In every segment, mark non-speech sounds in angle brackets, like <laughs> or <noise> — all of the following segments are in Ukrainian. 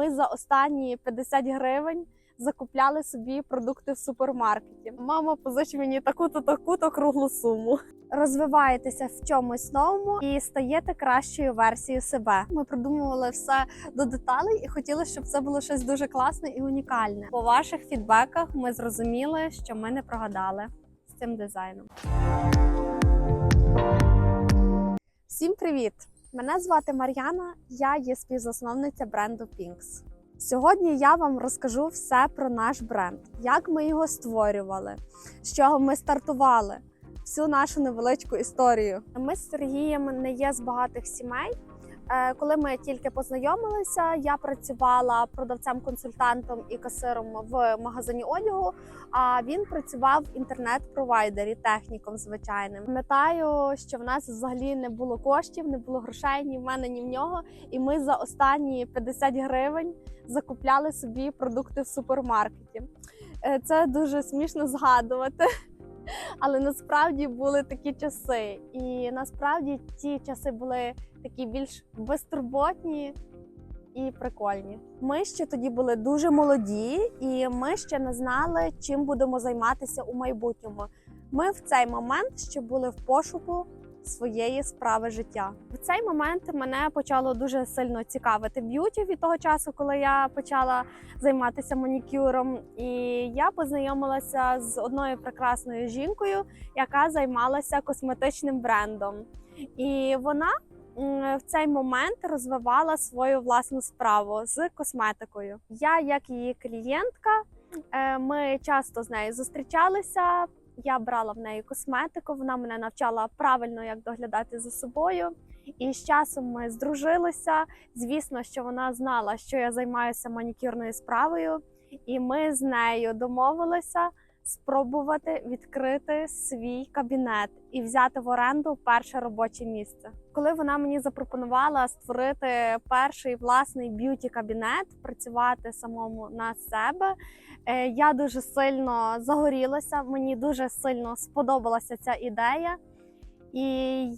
ми за останні 50 гривень закупляли собі продукти в супермаркеті. Мама, позич мені таку-то таку-то круглу суму. Розвиваєтеся в чомусь новому і стаєте кращою версією себе. Ми продумували все до деталей і хотіли, щоб це було щось дуже класне і унікальне. По ваших фідбеках ми зрозуміли, що ми не прогадали з цим дизайном. Всім привіт! Мене звати Мар'яна, я є співзасновниця бренду Pinks. Сьогодні я вам розкажу все про наш бренд, як ми його створювали, з чого ми стартували, всю нашу невеличку історію. Ми з Сергієм не є з багатих сімей. Е, Коли ми тільки познайомилися, я працювала продавцем-консультантом і касиром в магазині одягу. А він працював в інтернет-провайдері, техніком звичайним. Пам'ятаю, що в нас взагалі не було коштів, не було грошей ні в мене, ні в нього. І ми за останні 50 гривень закупляли собі продукти в супермаркеті. Е, Це дуже смішно згадувати. Але насправді були такі часи, і насправді ті часи були такі більш безтурботні і прикольні. Ми ще тоді були дуже молоді, і ми ще не знали, чим будемо займатися у майбутньому. Ми в цей момент ще були в пошуку своєї справи життя. В цей момент мене почало дуже сильно цікавити б'юті від того часу, коли я почала займатися манікюром. І я познайомилася з одною прекрасною жінкою, яка займалася косметичним брендом. І вона в цей момент розвивала свою власну справу з косметикою. Я, як її клієнтка, е, ми часто з нею зустрічалися. Я брала в неї косметику, вона мене навчала правильно, як доглядати за собою. І з часом ми здружилися. Звісно, що вона знала, що я займаюся манікюрною справою, і ми з нею домовилися спробувати відкрити свій кабінет і взяти в оренду перше робоче місце. Коли вона мені запропонувала створити перший власний б'юті кабінет, працювати самому на себе, е, я дуже сильно загорілася. Мені дуже сильно сподобалася ця ідея, і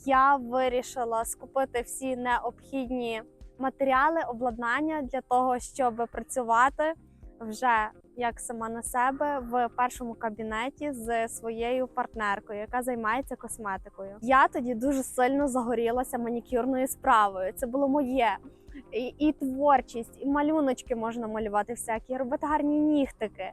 я вирішила скупити всі необхідні матеріали, обладнання для того, щоб працювати вже як сама на себе в першому кабінеті з своєю партнеркою, яка займається косметикою. Я тоді дуже сильно загорілася манікюрною справою. Це було моє. І, і творчість, і малюночки можна малювати всякі, робити гарні нігтики,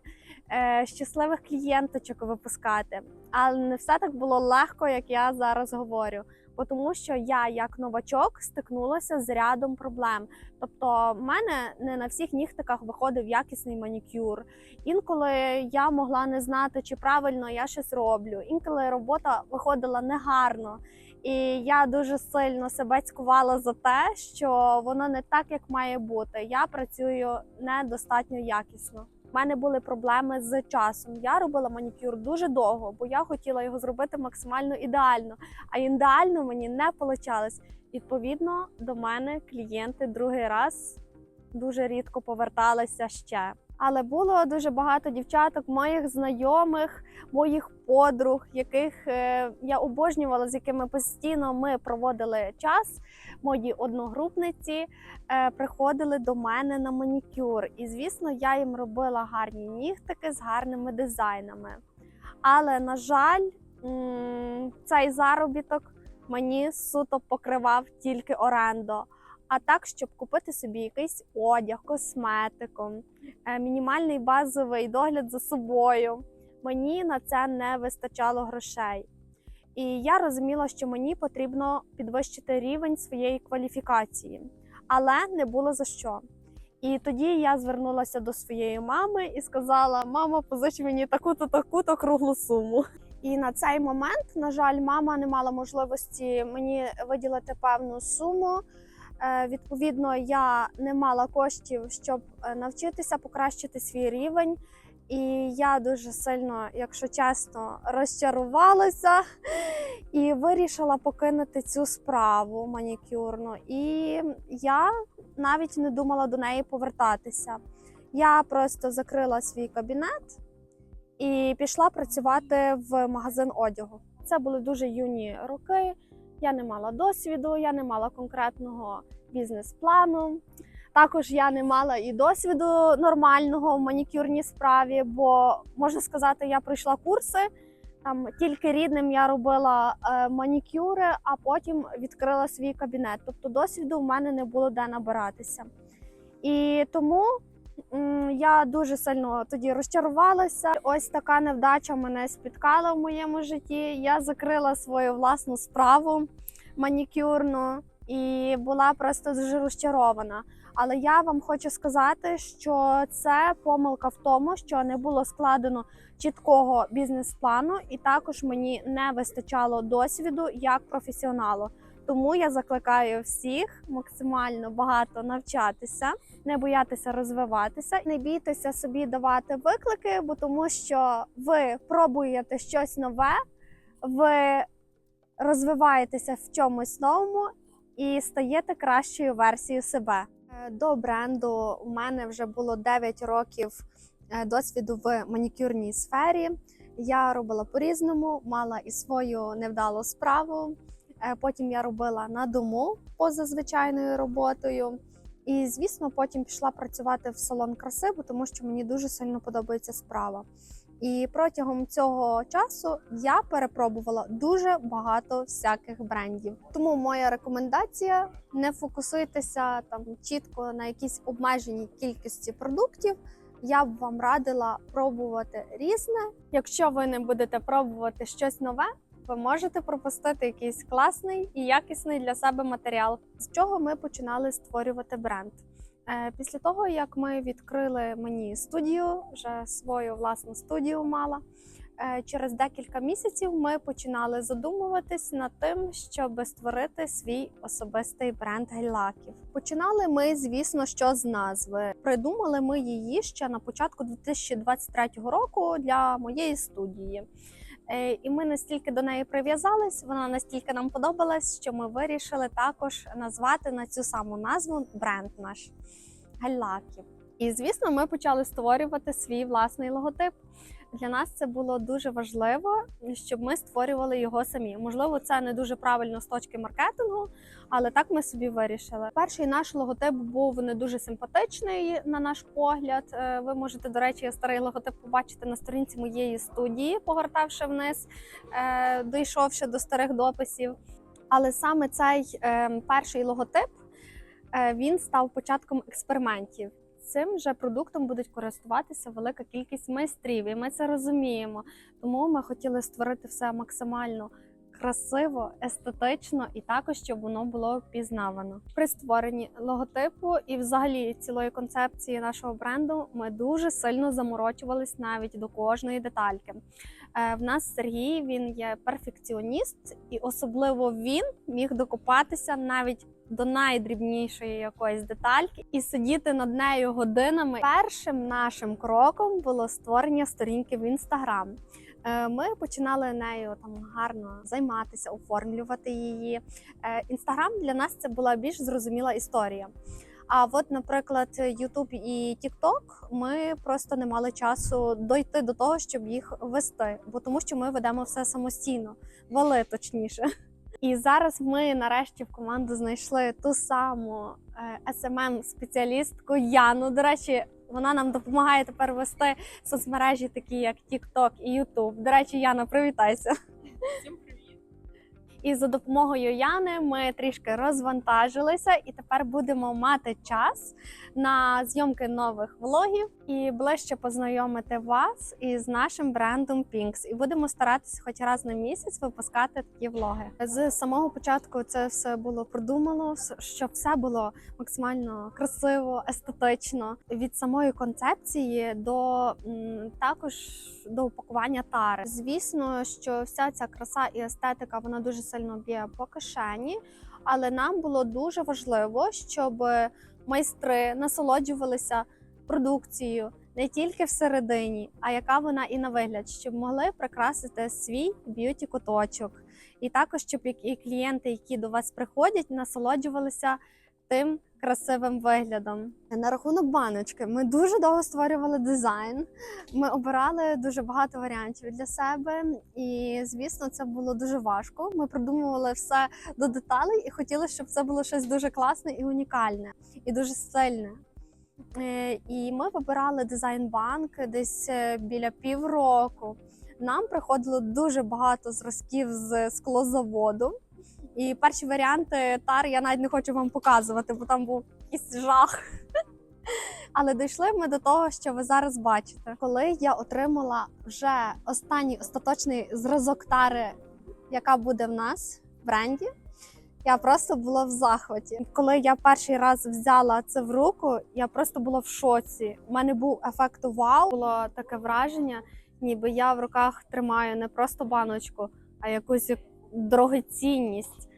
щасливих клієнточок випускати. Але не все так було легко, як я зараз говорю. Бо Тому що я, як новачок, стикнулася з рядом проблем. Тобто, в мене не на всіх нігтиках виходив якісний манікюр. Інколи я могла не знати, чи правильно я щось роблю. Інколи робота виходила негарно. І я дуже сильно себе цькувала за те, що воно не так, як має бути. Я працюю недостатньо якісно. У мене були проблеми з часом. Я робила манікюр дуже довго, бо я хотіла його зробити максимально ідеально. А ідеально мені не вийшло. Відповідно, до мене клієнти другий раз дуже рідко поверталися ще. Але було дуже багато дівчаток, моїх знайомих, моїх подруг, яких е, я обожнювала, з якими постійно ми проводили час. Мої одногрупниці е, приходили до мене на манікюр, і звісно, я їм робила гарні нігтики з гарними дизайнами. Але на жаль, цей заробіток мені суто покривав тільки оренду. А так, щоб купити собі якийсь одяг, косметику, е, мінімальний базовий догляд за собою, мені на це не вистачало грошей. І я розуміла, що мені потрібно підвищити рівень своєї кваліфікації, але не було за що. І тоді я звернулася до своєї мами і сказала: Мама, позич мені таку-то, таку-то круглу суму. І на цей момент, на жаль, мама не мала можливості мені виділити певну суму. Е, Відповідно, я не мала коштів, щоб е, навчитися покращити свій рівень. І я дуже сильно, якщо чесно, розчарувалася <laughs> і вирішила покинути цю справу манікюрну. І я навіть не думала до неї повертатися. Я просто закрила свій кабінет і пішла працювати в магазин одягу. Це були дуже юні роки. Я не мала досвіду, я не мала конкретного бізнес-плану. Також я не мала і досвіду нормального в манікюрній справі, бо можна сказати, я пройшла курси. Там тільки рідним я робила е, манікюри, а потім відкрила свій кабінет. Тобто досвіду в мене не було де набиратися. І тому я дуже сильно тоді розчарувалася. Ось така невдача мене спіткала в моєму житті. Я закрила свою власну справу манікюрну і була просто дуже розчарована. Але я вам хочу сказати, що це помилка в тому, що не було складено чіткого бізнес-плану, і також мені не вистачало досвіду як професіоналу. Тому я закликаю всіх максимально багато навчатися, не боятися розвиватися, не бійтеся собі давати виклики, бо тому що ви пробуєте щось нове, ви розвиваєтеся в чомусь новому і стаєте кращою версією себе. Е, До бренду у мене вже було 9 років е, досвіду в манікюрній сфері. Я робила по-різному, мала і свою невдалу справу. Е, Потім я робила на дому поза звичайною роботою. І, звісно, потім пішла працювати в салон краси, тому що мені дуже сильно подобається справа. І протягом цього часу я перепробувала дуже багато всяких брендів. Тому моя рекомендація: не фокусуйтеся там чітко на якійсь обмеженій кількості продуктів. Я б вам радила пробувати різне. Якщо ви не будете пробувати щось нове, ви можете пропустити якийсь класний і якісний для себе матеріал. З чого ми починали створювати бренд? Е, Після того, як ми відкрили мені студію, вже свою власну студію мала. е, Через декілька місяців ми починали задумуватись над тим, щоб створити свій особистий бренд гель-лаків. Починали ми, звісно, що з назви. Придумали ми її ще на початку 2023 року для моєї студії. Е, І ми настільки до неї прив'язались, вона настільки нам подобалась, що ми вирішили також назвати на цю саму назву бренд наш Галлаків. І звісно, ми почали створювати свій власний логотип. Для нас це було дуже важливо, щоб ми створювали його самі. Можливо, це не дуже правильно з точки маркетингу, але так ми собі вирішили. Перший наш логотип був не дуже симпатичний на наш погляд. Е, Ви можете, до речі, старий логотип побачити на сторінці моєї студії, погортавши вниз, е, дійшовши до старих дописів. Але саме цей е, перший логотип він став початком експериментів. Цим же продуктом будуть користуватися велика кількість майстрів, і ми це розуміємо. Тому ми хотіли створити все максимально красиво, естетично і також, щоб воно було впізнавано. При створенні логотипу і взагалі цілої концепції нашого бренду ми дуже сильно заморочувались навіть до кожної детальки. Е, В нас Сергій він є перфекціоніст, і особливо він міг докопатися навіть до найдрібнішої якоїсь детальки і сидіти над нею годинами. Першим нашим кроком було створення сторінки в інстаграм. Е, Ми починали нею там гарно займатися, оформлювати її. Інстаграм для нас це була більш зрозуміла історія. А от, наприклад, YouTube і TikTok ми просто не мали часу дойти до того, щоб їх вести, бо тому що ми ведемо все самостійно, вели точніше. І зараз ми нарешті в команду знайшли ту саму smm спеціалістку Яну. До речі, вона нам допомагає тепер вести соцмережі, такі як TikTok і YouTube. До речі, Яна, привітайся. Всім привіт! І за допомогою Яни ми трішки розвантажилися, і тепер будемо мати час на зйомки нових влогів і ближче познайомити вас із нашим брендом Pinks. І будемо старатися хоч раз на місяць випускати такі влоги. З самого початку це все було продумано, щоб все було максимально красиво, естетично. Від самої концепції до також до упакування тари. Звісно, що вся ця краса і естетика вона дуже сильно б'є по кишені, але нам було дуже важливо, щоб майстри насолоджувалися продукцією не тільки всередині, а яка вона і на вигляд, щоб могли прикрасити свій б'юті куточок. І також, щоб і клієнти, які до вас приходять, насолоджувалися тим красивим виглядом. На рахунок баночки, ми дуже довго створювали дизайн. Ми обирали дуже багато варіантів для себе, і звісно, це було дуже важко. Ми придумували все до деталей і хотіли, щоб це було щось дуже класне і унікальне, і дуже стильне. Е, І ми вибирали дизайн-банк десь е, біля півроку. Нам приходило дуже багато зразків з склозаводу. І перші варіанти тар я навіть не хочу вам показувати, бо там був якийсь жах. <laughs> Але дійшли ми до того, що ви зараз бачите. Коли я отримала вже останній остаточний зразок тари, яка буде в нас в бренді, я просто була в захваті. Коли я перший раз взяла це в руку, я просто була в шоці. У мене був ефект вау. Було таке враження, ніби я в руках тримаю не просто баночку, а якусь дорогоцінність,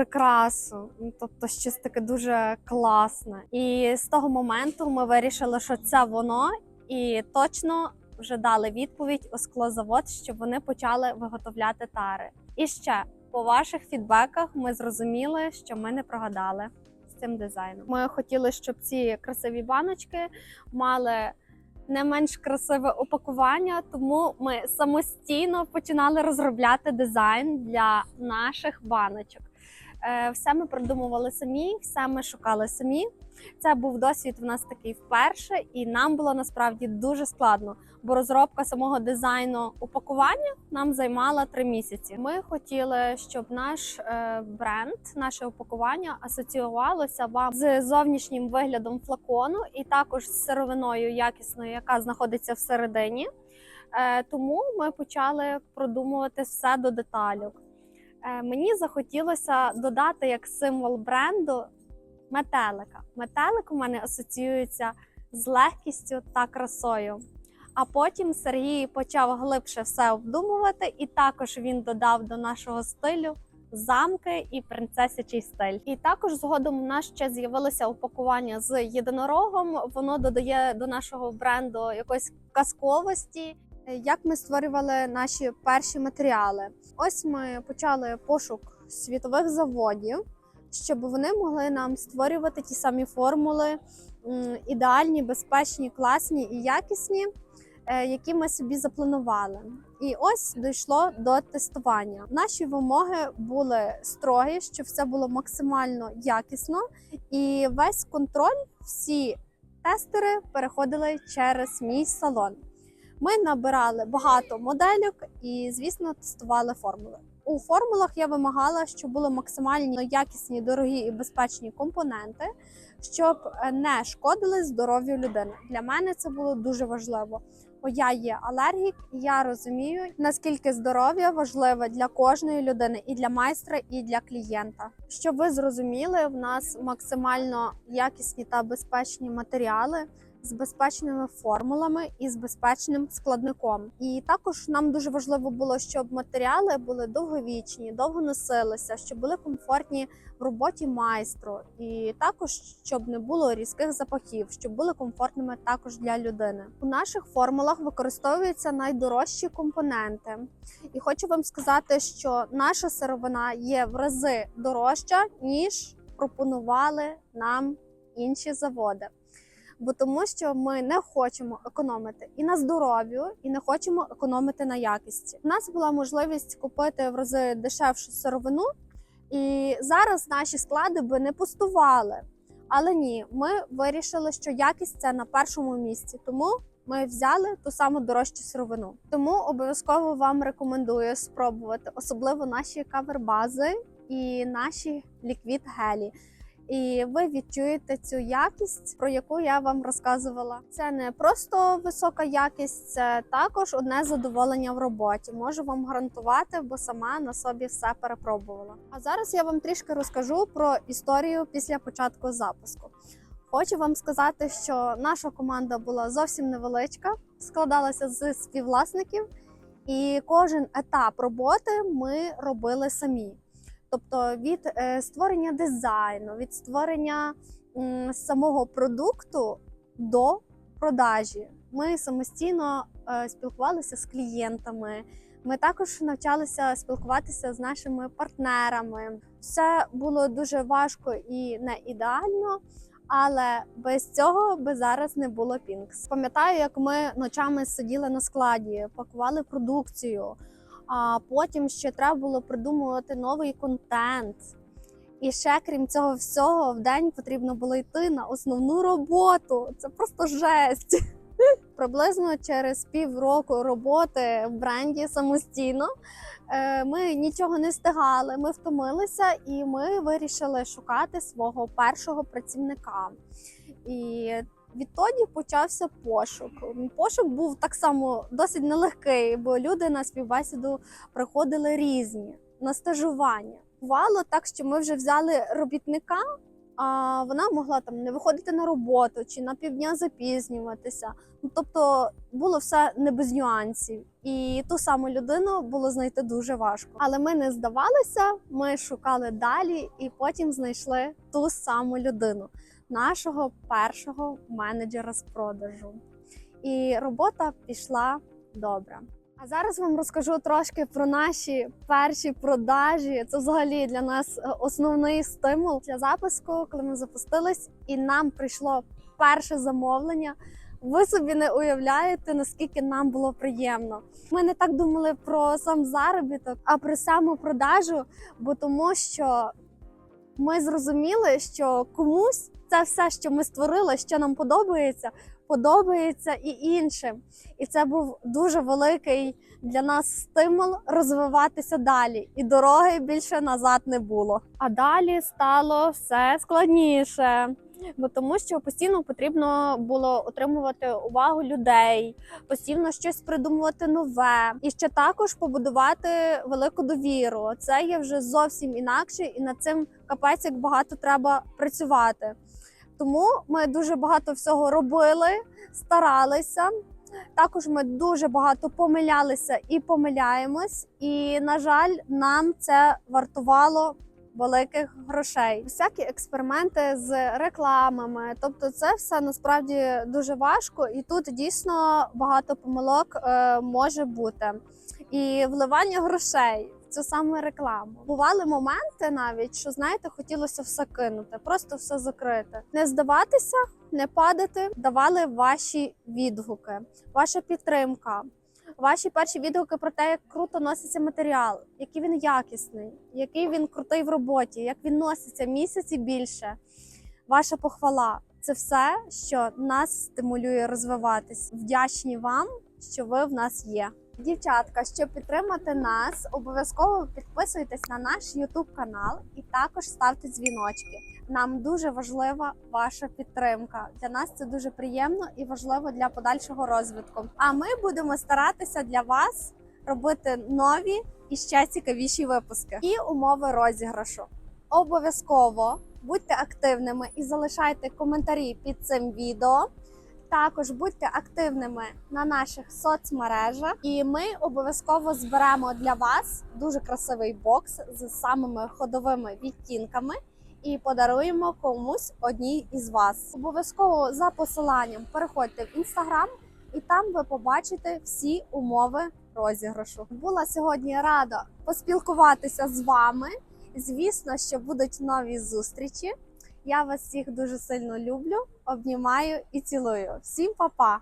прикрасу. Ну, Тобто щось таке дуже класне. І з того моменту ми вирішили, що це воно, і точно вже дали відповідь у склозавод, щоб вони почали виготовляти тари. І ще по ваших фідбеках ми зрозуміли, що ми не прогадали з цим дизайном. Ми хотіли, щоб ці красиві баночки мали не менш красиве упакування, тому ми самостійно починали розробляти дизайн для наших баночок. Е, Все ми придумували самі, все ми шукали самі. Це був досвід в нас такий вперше, і нам було насправді дуже складно, бо розробка самого дизайну упакування нам займала три місяці. Ми хотіли, щоб наш е, бренд, наше упакування асоціювалося вам з зовнішнім виглядом флакону і також з сировиною якісною, яка знаходиться всередині. Е, Тому ми почали продумувати все до деталю. Е, Мені захотілося додати як символ бренду метелика. Метелик у мене асоціюється з легкістю та красою. А потім Сергій почав глибше все обдумувати, і також він додав до нашого стилю замки і принцесячий стиль. І також згодом у нас ще з'явилося упакування з єдинорогом. Воно додає до нашого бренду якоїсь казковості. Е, Як ми створювали наші перші матеріали? Ось ми почали пошук світових заводів, щоб вони могли нам створювати ті самі формули, ідеальні, безпечні, класні і якісні, е, які ми собі запланували. І ось дійшло до тестування. Наші вимоги були строгі, щоб все було максимально якісно, і весь контроль, всі тестери переходили через мій салон. Ми набирали багато модельок і, звісно, тестували формули. У формулах я вимагала, щоб були максимально якісні, дорогі і безпечні компоненти, щоб е, не шкодили здоров'ю людини. Для мене це було дуже важливо. Бо я є алергік, і я розумію, наскільки здоров'я важливе для кожної людини, і для майстра, і для клієнта. Щоб ви зрозуміли, в нас максимально якісні та безпечні матеріали з безпечними формулами і з безпечним складником. І також нам дуже важливо було, щоб матеріали були довговічні, довго носилися, щоб були комфортні в роботі майстру, і також щоб не було різких запахів, щоб були комфортними також для людини. У наших формулах використовуються найдорожчі компоненти. І хочу вам сказати, що наша сировина є в рази дорожча ніж пропонували нам інші заводи бо тому, що ми не хочемо економити і на здоров'ю, і не хочемо економити на якісті. У нас була можливість купити в рази дешевшу сировину, і зараз наші склади би не пустували. Але ні, ми вирішили, що якість це на першому місці, тому ми взяли ту саму дорожчу сировину. Тому обов'язково вам рекомендую спробувати, особливо наші кавербази і наші ліквід гелі і ви відчуєте цю якість, про яку я вам розказувала. Це не просто висока якість, це також одне задоволення в роботі. Можу вам гарантувати, бо сама на собі все перепробувала. А зараз я вам трішки розкажу про історію після початку запуску. Хочу вам сказати, що наша команда була зовсім невеличка, складалася з співвласників, і кожен етап роботи ми робили самі. Тобто від е, створення дизайну, від створення самого продукту до продажі. Ми самостійно е, спілкувалися з клієнтами. Ми також навчалися спілкуватися з нашими партнерами. Все було дуже важко і не ідеально, але без цього би зараз не було Пінкс. Пам'ятаю, як ми ночами сиділи на складі, пакували продукцію. А потім ще треба було придумувати новий контент. І ще крім цього всього, в день потрібно було йти на основну роботу. Це просто жесть. <laughs> Приблизно через півроку роботи в бренді самостійно е, ми нічого не встигали. Ми втомилися і ми вирішили шукати свого першого працівника. І відтоді почався пошук. Пошук був так само досить нелегкий, бо люди на співбесіду приходили різні на стажування. Бувало так, що ми вже взяли робітника, а вона могла там не виходити на роботу чи на півдня запізнюватися. Ну тобто було все не без нюансів, і ту саму людину було знайти дуже важко. Але ми не здавалися, ми шукали далі, і потім знайшли ту саму людину, нашого першого менеджера з продажу. І робота пішла добре. А зараз вам розкажу трошки про наші перші продажі. Це взагалі для нас е, основний стимул для запуску, коли ми запустились, і нам прийшло перше замовлення. Ви собі не уявляєте, наскільки нам було приємно. Ми не так думали про сам заробіток, а про саму продажу, бо тому що ми зрозуміли, що комусь це все, що ми створили, що нам подобається, подобається і іншим. І це був дуже великий для нас стимул розвиватися далі, і дороги більше назад не було. А далі стало все складніше. Бо тому, що постійно потрібно було отримувати увагу людей, постійно щось придумувати нове, і ще також побудувати велику довіру. Це є вже зовсім інакше, і над цим капець як багато треба працювати. Тому ми дуже багато всього робили, старалися. Також ми дуже багато помилялися і помиляємось. І, на жаль, нам це вартувало великих грошей. Всякі експерименти з рекламами. Тобто, це все насправді дуже важко, і тут дійсно багато помилок е, може бути. І вливання грошей цю саме рекламу. Бували моменти навіть, що знаєте, хотілося все кинути, просто все закрити, не здаватися, не падати. Давали ваші відгуки, ваша підтримка. Ваші перші відгуки про те, як круто носиться матеріал, який він якісний, який він крутий в роботі, як він носиться місяць і більше. Ваша похвала це все, що нас стимулює розвиватись. Вдячні вам, що ви в нас є. Дівчатка, щоб підтримати нас, обов'язково підписуйтесь на наш YouTube канал і також ставте дзвіночки. Нам дуже важлива ваша підтримка. Для нас це дуже приємно і важливо для подальшого розвитку. А ми будемо старатися для вас робити нові і ще цікавіші випуски і умови розіграшу. Обов'язково будьте активними і залишайте коментарі під цим відео. Також будьте активними на наших соцмережах, і ми обов'язково зберемо для вас дуже красивий бокс з самими ходовими відтінками і подаруємо комусь одній із вас. Обов'язково за посиланням переходьте в інстаграм, і там ви побачите всі умови розіграшу. Була сьогодні рада поспілкуватися з вами. Звісно, що будуть нові зустрічі. Я вас всіх дуже сильно люблю, обнімаю і цілую. Всім па-па!